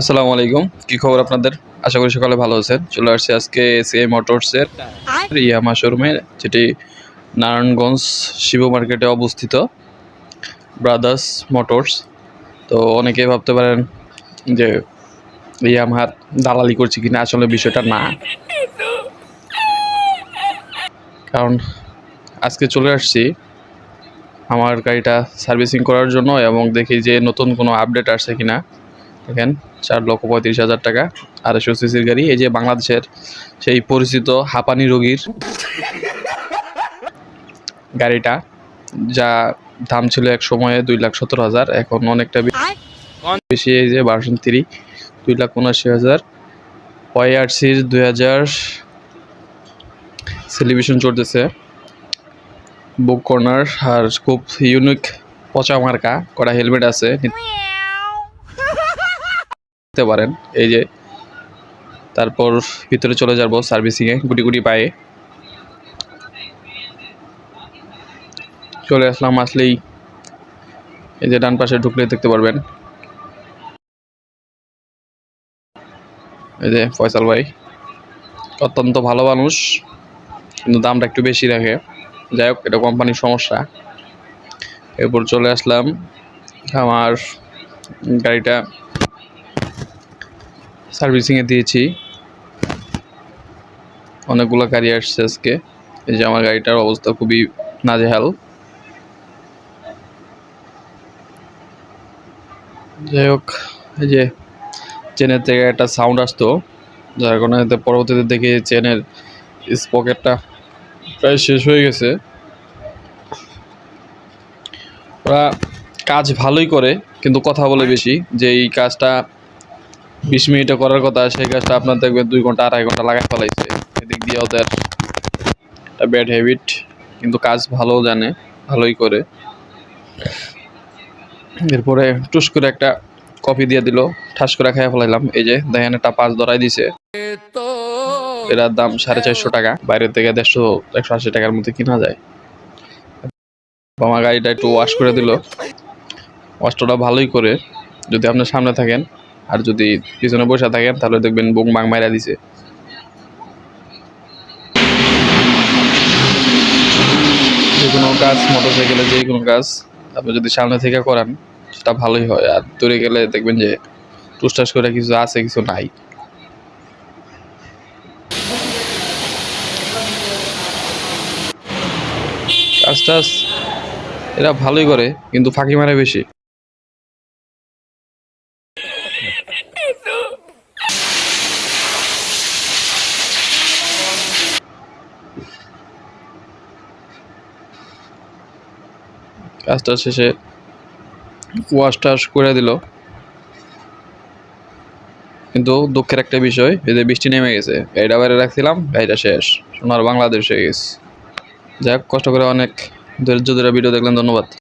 আসসালামু আলাইকুম। কি খবর আপনাদের? আশা করি সকালে ভালো আছেন। চলে আসছি আজকে এসিআই মোটরসের ইয়ামা শোরুমে, যেটি নারায়ণগঞ্জ শিব মার্কেটে অবস্থিত ব্রাদার্স মোটরস। তো অনেকেই ভাবতে পারেন যে ইয়ামাহার দালালি করছি কিনা, আসলে বিষয়টা না। কারণ আজকে চলে আসছি আমার গাড়িটা সার্ভিসিং করার জন্য এবং দেখি যে নতুন কোনো আপডেট আসছে কিনা। দেখেন চার লক্ষ পঁয়ত্রিশ হাজার টাকা আড়াইশো সিসির গাড়ি এই যে বাংলাদেশের সেই পরিচিত হাঁপানি রোগীর গাড়িটা যা দাম ছিল এক সময়ে দুই লাখ সতেরো হাজার এখন অনেকটা বেশি এই যে ভার্সন থ্রি দুই লাখ উনআশি হাজার। ওয়াই আর ওয়াইআরসির দুই হাজার সেলিব্রেশন চলতেছে। বুক কর্নার আর খুব ইউনিক পচা মার্কা করা হেলমেট আছে। নিতে পারেন। এই যে, তারপর ভিতরে চলে যাব সার্ভিসিংয়ে, গুটি গুটি পায়ে। চলে আসলাম আসলেই। এই যে, ডান পাশে ঢুকলে দেখতে পারবেন। এই যে, ফয়সাল ভাই, অত্যন্ত ভালো মানুষ, কিন্তু দামটা একটু বেশি রাখে। যাই হোক, এটা কোম্পানির সমস্যা। এরপর চলে আসলাম আমার গাড়িটা। সার্ভিসিংয়ে দিয়েছি। অনেকগুলো গাড়ি আসছে আজকে। এই যে আমার গাড়িটার অবস্থা খুবই নাজেহাল। যাই হোক, এই যে চেনের থেকে একটা সাউন্ড আসতো, যার কারণে পরবর্তীতে দেখি চেনের স্পকেটটা প্রায় শেষ হয়ে গেছে। ওরা কাজ ভালোই করে, কিন্তু কথা বলে বেশি যে এই কাজটা বিশ মিনিটে করার কথা, সেই কাজটা আপনার দেখবেন দুই ঘণ্টা, আড়াই ঘণ্টা লাগাই ফেলাইছে। এদিক দিয়ে ওদের একটা ব্যাড হ্যাবিট কিন্তু কাজ ভালো জানে, ভালোই করে। এরপরে টুস করে একটা কফি দিয়ে দিল, ঠাস করে খাইয়া ফেলাইলাম। এই যে, দেখেন একটা পাঁচ ধরাই দিছে। এটার দাম সাড়ে চারশো টাকা বাইরের থেকে দেড়শো, একশো আশি টাকার মধ্যে কিনা যায়। আমার গাড়িটা একটু ওয়াশ করে দিল। ওয়াশটা ভালোই করে, যদি আপনার সামনে থাকেন আর যদি পিছনে বসে থাকেন, তাহলে দেখবেন বুং বাং মাইরা দিছে। যে কোনো কাজ, মোটরসাইকেলে যে কোনো কাজ, আপনি যদি সামনে থেকে করান সেটা ভালোই হয়। আর দূরে গেলে দেখবেন যে টুসটাস করে কিছু আছে, কিছু নাই। কাজ টাজ এরা ভালোই করে, কিন্তু ফাঁকি মারে বেশি। কাজটা শেষে ওয়াশ টাশ করে দিল। কিন্তু দুঃখের একটা বিষয়, এই যে বৃষ্টি নেমে গেছে গাড়িটা বাইরে রাখছিলাম গাড়িটা শেষ। সোনার বাংলাদেশ হয়ে গেছে। যাই হোক, কষ্ট করে অনেক ধৈর্য ধরে ভিডিও দেখলেন, ধন্যবাদ।